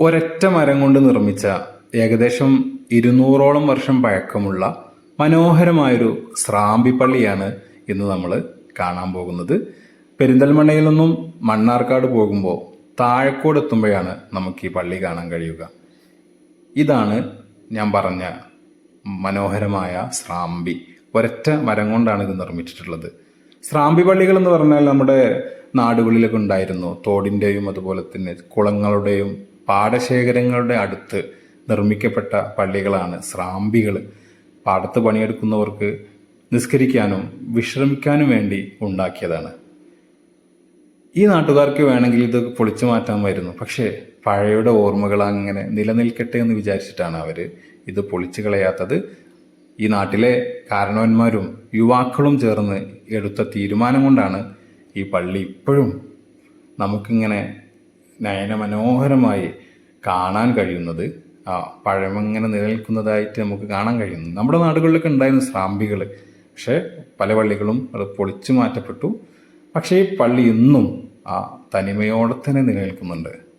ഒരൊറ്റ മരം കൊണ്ട് നിർമ്മിച്ച ഏകദേശം ഇരുന്നൂറോളം വർഷം പഴക്കമുള്ള മനോഹരമായൊരു സ്രാമ്പി പള്ളിയാണ് ഇന്ന് നമ്മൾ കാണാൻ പോകുന്നത്. പെരിന്തൽമണ്ണയിൽ നിന്നും മണ്ണാർക്കാട് പോകുമ്പോൾ താഴക്കോട് എത്തുമ്പോഴാണ് നമുക്ക് ഈ പള്ളി കാണാൻ കഴിയുക. ഇതാണ് ഞാൻ പറഞ്ഞ മനോഹരമായ സ്രാമ്പി ഒരൊറ്റ മരം കൊണ്ടാണ് ഇത് നിർമ്മിച്ചിട്ടുള്ളത്. സ്രാമ്പി പള്ളികൾ എന്ന് പറഞ്ഞാൽ നമ്മുടെ നാടുകളിലൊക്കെ ഉണ്ടായിരുന്നു. തോടിന്റെയും അതുപോലെ തന്നെ കുളങ്ങളുടെയും പാടശേഖരങ്ങളുടെ അടുത്ത് നിർമ്മിക്കപ്പെട്ട പള്ളികളാണ്. ശ്രാമ്പികൾ പാടത്ത് പണിയെടുക്കുന്നവർക്ക് നിസ്കരിക്കാനും വിശ്രമിക്കാനും വേണ്ടി ഉണ്ടാക്കിയതാണ്. ഈ നാട്ടുകാർക്ക് വേണമെങ്കിൽ ഇത് പൊളിച്ചു മാറ്റാമായിരുന്നു. പക്ഷേ പഴയുടെ ഓർമ്മകൾ അങ്ങനെ നിലനിൽക്കട്ടെ എന്ന് വിചാരിച്ചിട്ടാണ് അവർ ഇത് പൊളിച്ചു കളയാത്തത്. ഈ നാട്ടിലെ കാരണവന്മാരും യുവാക്കളും ചേർന്ന് എടുത്ത തീരുമാനം കൊണ്ടാണ് ഈ പള്ളി ഇപ്പോഴും നമുക്കിങ്ങനെ നയനമനോഹരമായി കാണാൻ കഴിയുന്നത് ആ പഴമങ്ങനെ നിലനിൽക്കുന്നതായിട്ട് നമുക്ക് കാണാൻ കഴിയുന്നു. നമ്മുടെ നാടുകളിലൊക്കെ ഉണ്ടായിരുന്നു സ്രാമ്പികൾ പക്ഷേ പല പള്ളികളും അത് പൊളിച്ചു മാറ്റപ്പെട്ടു. പക്ഷേ ഈ പള്ളി ഇന്നും ആ തനിമയോടെ തന്നെ നിലനിൽക്കുന്നുണ്ട്.